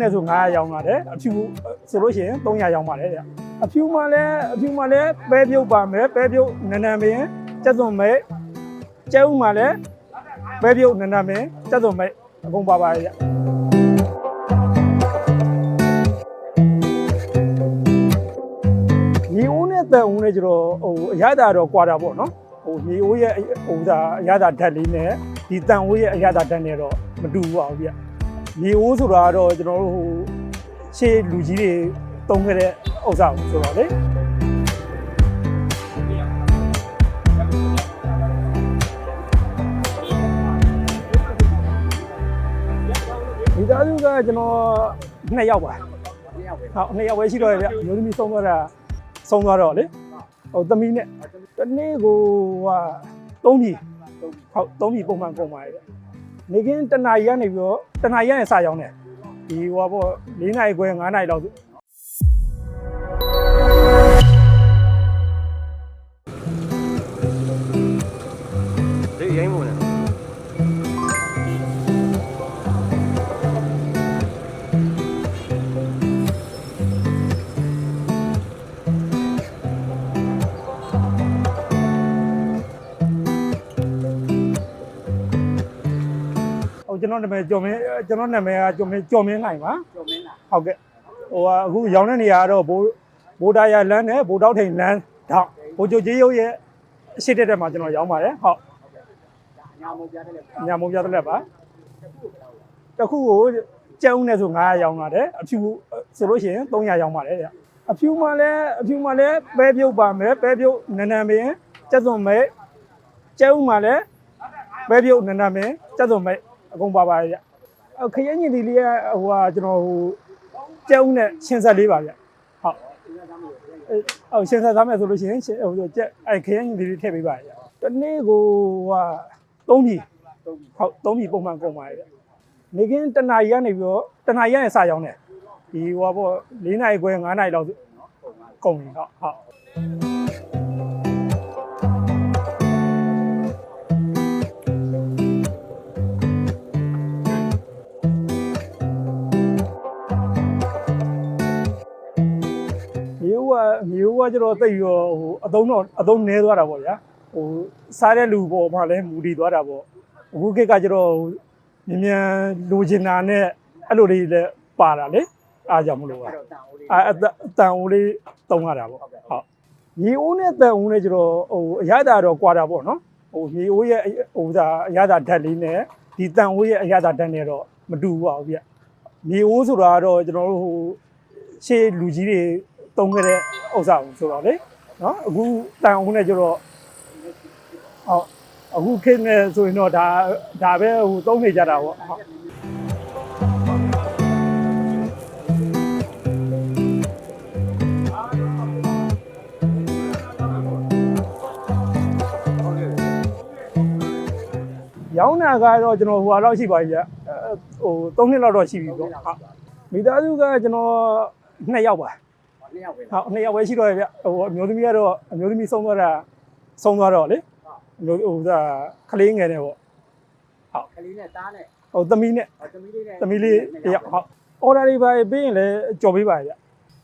နဲ့ဆို900ရောင်းလာတယ်အဖြူဆိုလို့ရှိရင်300ရောင်းပါတယ်ဗျအဖြူမှလည်းအဖြူမှလည်းပဲပြုတ်ပါမယ်ပဲပြုတ်နန်းနန်းမင်းကျက်သွန်မဲကျဲဥမှလည်းပဲပြုတ်နန်းနန်းမင်းကျက်သွန်မဲအကုန်ပါပါရဲ့ဗျညီဦးနဲ့တန်ဦးနဲ့ကျတော့ဟိုအရသာတော့ကွာတာပေါ့နော်ဟိုညီဦးရဲ့ဟိုဒါအရသာဓာတ်လေးနဲ့ဒီတန်ဦးရဲ့အရသာဓာတ်နဲ့တော့မတူပါဘူးဗျ မြေအိုးဆိုတာကတော့ကျွန်တော်တို့ဟိုရှေးလူကြီးတွေတုံးခဲ့တဲ့ဥစ္စာကိုဆိုတော့လေဒီသားစုကကျွန်တော်နှစ်ယောက်ပါဟုတ်နှစ်ယောက်ပဲရှိတော့ရဲ့ဗျမျိုးသမီးဆုံးသွားတာဆုံးသွားတော့လေဟိုသမီးနဲ့တနေ့ကိုကသုံးပြီဟုတ်သုံးပြီပုံမှန်ကုန်ပါရဲ့ဗျ နေကင်းတနာရီကနေပြီးတော့တနာရီကနေစရောက်နေဒီဟိုပေါ့၄နာရီခွဲ၅နာရီလောက် ကျွန်တော်နာမည်ကျော်မင်းကျွန်တော်နာမည်ကကျော်မင်းကျော်မင်းနိုင်ပါကျော်မင်းလားဟုတ်ကဲ့ဟိုကအခုရောင်းတဲ့နေရာကတော့ဘိုးဘိုးဒါရလမ်းနဲ့ဘိုးတောက်ထိန်လမ်းတော့ဘိုးချိုကြီးရုပ်ရဲ့အရှိတက်တက်မှာကျွန်တော်ရောင်းပါတယ်ဟုတ်ညာမုံပြတဲ့လေညမုံပြတဲ့လက်ပါတခုကိုကျုံနဲ့ဆို900ရောင်းလာတယ်အဖြူဆိုလို့ရှိရင်300ရောင်းပါတယ်ဗျအဖြူမှလည်းအဖြူမှလည်းပဲပြုတ်ပါမယ်ပဲပြုတ်နန်းနန်းမင်းကျက်သွန်မဲကျဲဥမှလည်းပဲပြုတ်နန်းနန်းမင်းကျက်သွန်မဲ အကုန်ပါပါရဲ့ဗျခရမ်းညင်ဒီလေးကဟိုဟာကျွန်တော်ဟိုကျဲဥနဲ့ရှင်းဆက်လေးပါဗျဟုတ်ဟုတ်ရှင်းဆက်သားမယ်ဆိုလို့ရှိရင်ဟိုကျက်အဲခရမ်းညင်ဒီလေးထည့်ပေးပါရဲ့တနေ့ကိုဟို3ပြီသုံးပြီဟုတ်3ပြီပုံမှန်ကုန်ပါရဲ့နေကင်းတနာရီကနေပြီးတော့တနာရီကနေစရောက်နေဒီဟိုဟာပေါ့၄နာရီခွဲ၅နာရီလောက်ကုန်ပြီဟုတ်ဟုတ် မျိုးကမျိုးကကျတော့တိတ်ရောဟိုအသုံးတော့အသုံးနည်းသွားတာပေါ့ဗျာဟိုစားတဲ့လူပေါ်မှာလည်းမူတည်သွားတာပေါ့အခုခေတ်ကကျတော့မြန်မြန်လိုချင်တာနဲ့အဲ့လိုတွေလည်းပါတာလေအားကြောင့်မလို့ပါအဲ့တော့တန်ဦးလေးအဲအတအတန်ဦးလေးတုံးရတာပေါ့ဟုတ်ရေအိုးနဲ့တန်ဦးနဲ့ကျတော့ဟိုအရသာတော့ကွာတာပေါ့နော်ဟိုရေအိုးရဲ့ဟိုဒါအရသာဓာတ်လေးနဲ့ဒီတန်ဦးရဲ့အရသာဓာတ်နဲ့တော့မတူပါဘူးဗျရေအိုးဆိုတာကတော့ကျွန်တော်တို့ဟိုရှေးလူကြီးတွေ တုံးခဲ့တဲ့ဥစ္စာကိုဆိုတော့လေနော်အခုတန်ဦးနဲ့ကျတော့ဟုတ်အခုခေတ်နဲ့ဆိုရင်တော့ဒါဒါပဲဟိုတုံးနေကြတာပေါ့ဟုတ်ဟုတ်ကဲ့ရောင်းတာကတော့ကျွန်တော်ဟိုဟာတော့ရှိပါပြီဗျဟို3နှစ်လောက်တော့ရှိပြီပေါ့ဟုတ်မိသားစုကကျွန်တော်2ယောက်ပါ နှစ်ယောက်ပဲဟုတ်2ယောက်ပဲရှိတော့ရဗျဟိုအမျိုးသမီးကတော့အမျိုးသမီးဆုံးသွားတာဆုံးသွားတော့လေအမျိုးဟိုကကလေးငယ်နဲ့ပေါ့ကလေးနဲ့တားနဲ့ဟိုသမီးနဲ့သမီးလေးနဲ့သမီးလေးတယောက်ဟုတ်အော်ဒါတွေပါပေးရင်လည်းကြော်ပေးပါဗျ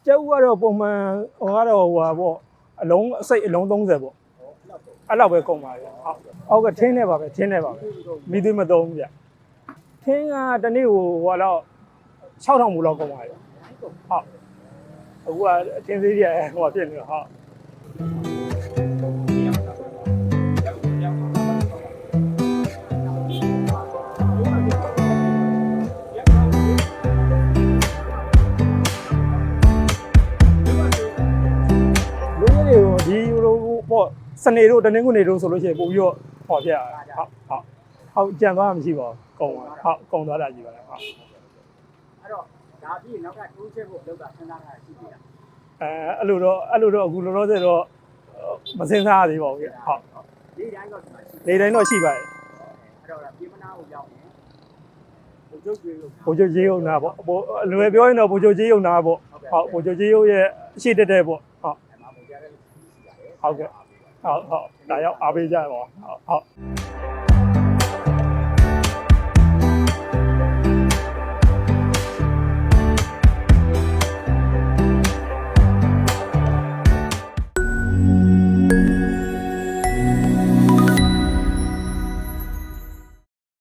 ကျုပ်ကတော့ပုံမှန်ဟိုကတော့ဟိုဟာပေါ့အလုံးအစိတ်အလုံး30ပေါ့အဲ့လောက်ပဲကုန်ပါဗျဟုတ်အောက်ကထင်းနေပါပဲထင်းနေပါပဲမိသေးမသုံးဘူးဗျထင်းကတနေ့ကိုဟိုတော့6000မူလောက်ကုန်ပါရဲ့ဟုတ် အခုကအထင်းသေးကြီးဟိုကဖြစ်နေတော့ဟုတ်လူကြီးတွေကိုဒီလိုပေါ့စနေတို့တနင်္ဂနွေတို့ဆိုလို့ရှိရင်ပို့ပြီးတော့ဟောပြရတာဟုတ်ဟုတ်ဟုတ်ကြံသွားမှမရှိပါဘူးကုန်ပါဟုတ်ကုန်သွားတာကြီးပါလားဟုတ်အဲ့ တော့ဒါပြီးနောက်ကတိုးချက်ဖို့လောက်ကစဉ်းစားတာရှိသေးတာအဲအဲ့လိုတော့အဲ့လိုတော့အခုလောလောဆယ်တော့မစင်စားရသေးပါဘူးဗျဟုတ်ဒီတိုင်းတော့ဒီမှာရှိနေတိုင်းတော့ရှိပါတယ်အဲ့တော့ပြေမနာကိုရောက်ရင်ဘုတ်ကျုပ်တွေလို့ဘိုးချုပ်ကြီးုံနာပေါ့ဘိုးအလွယ်ပြောရင်တော့ဘိုးချုပ်ကြီးုံနာပေါ့ဟုတ်ဘိုးချုပ်ကြီးုံရဲ့အရှိတက်တဲ့ပေါ့ဟုတ်အဲ့မှာဘုရားတဲ့ရှိရတယ်ဟုတ်ကဲ့ဟုတ်ဟုတ်ဒါရောက်အားပေးကြပါဟုတ်ဟုတ်